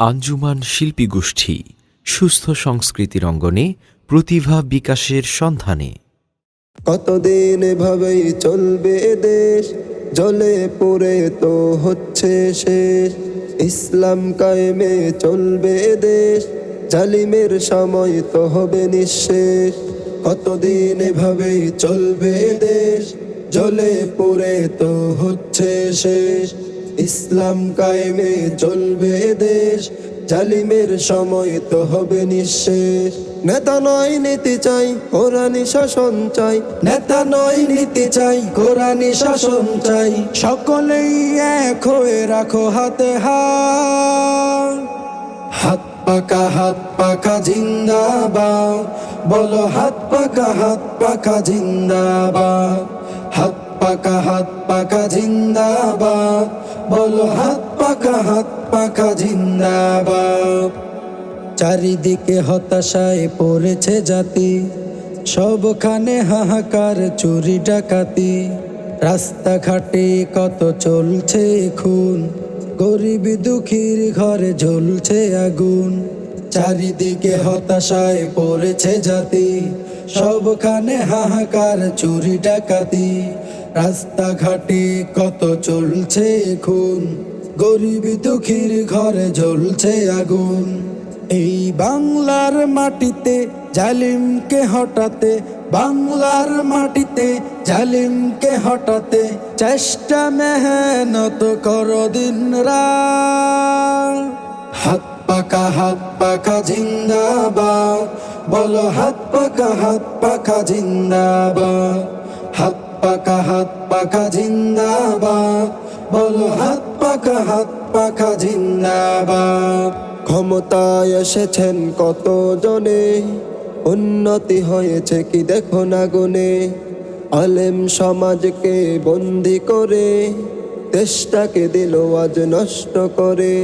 আঞ্জুমান শিল্পী গোষ্ঠী সুস্থ সংস্কৃতির অঙ্গনে প্রতিভা বিকাশের সন্ধানে। কতদিন এভাবেই চলবে দেশ? জলে পড়ে তো হচ্ছে শেষ। ইসলাম কায়েমে চলবে দেশ। জালিমের সময় তো হবে নিঃশেষ। কতদিন এভাবেই চলবে দেশ? জলে পড়ে তো হচ্ছে শেষ। ইসলাম কায়েমে চলবে দেশ। জালিমের সময় তো হবে নিঃশেষ। নেতা নয় নীতি চাই কোরআনি শাসন চাই। নেতা নয় নীতি চাই কোরআনি শাসন চাই। সকলেই এক হয়ে রাখো হাতে। হাত পাকা হাত পাকা, জিন্দাবাদ। বলো হাত পাকা হাত পাকা, জিন্দাবাদ। হাত পাকা হাত পাকা, জিন্দাবাদ। বলো হাত পাকা হাত পাকা জিন্দাবাদ। চারিদিকে হতাশায় পড়েছে জাতি, সবখানে হাহাকার, চুরি ডাকাতি। রাস্তাঘাটে কত চলছে খুন, গরিব দুঃখীর ঘরে ঝুলছে আগুন। চারিদিকে হতাশায় পড়েছে জাতি, সবখানে হাহাকার, চুরি ডাকাতি। রাস্তাঘাটে কত চলছে খুন গরিব দুঃখীর ঘরে জ্বলছে আগুন। এই বাংলার মাটিতে জালিমকে হটাতে, বাংলার মাটিতে জালিমকে হটাতে চেষ্টা মেহনত করো দিন হাত পাকা হাত পাকা জিন্দাবাদ, বলো হাত পাকা হাত পাকা জিন্দাবাদ। হাত পাকা হাত পাকা জিন্দাবাদ। বলো হাত পাকা হাত পাকা জিন্দাবাদ। ক্ষমতায় এসেছেন কত জনে উন্নতি হয়েছে কি দেখো না গুনে আলেম সমাজকে বন্দি করে, দেশটাকে দিল আজ নষ্ট করে।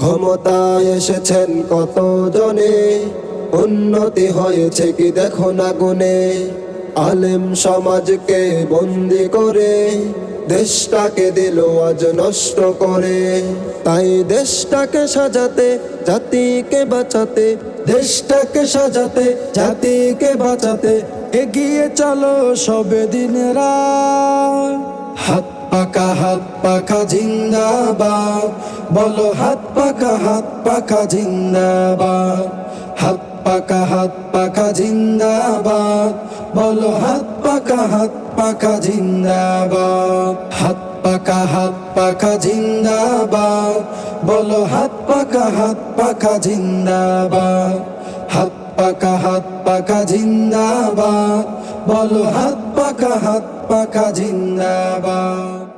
ক্ষমতায় এসেছেন কত জনে উন্নতি হয়েছে কি দেখো না গুনে আলেম সমাজকে বন্দি করে, দেশটাকে দিল আজ নষ্ট করে। তাই দেশটাকে সাজাতে, জাতিকে বাঁচাতে, দেশটাকে সাজাতে, জাতিকে বাঁচাতে এগিয়ে চলো সবে দিন রাত হাত পাকা হাত পাকা জিন্দাবাদ, বলো হাত পাকা হাত পাকা জিন্দাবাদ। হাত পাকা হাত পাকা জিন্দাবাদ বলো, হাত পাকা হাত পাকা জিন্দাবাদ। হাত পাকা হাত পাকা জিন্দাবাদ। বলো, হাত পাকা হাত পাকা জিন্দাবাদ। হাত পাকা হাত পাকা জিন্দাবাদ। বলো, হাত পাকা হাত পাকা জিন্দাবাদ।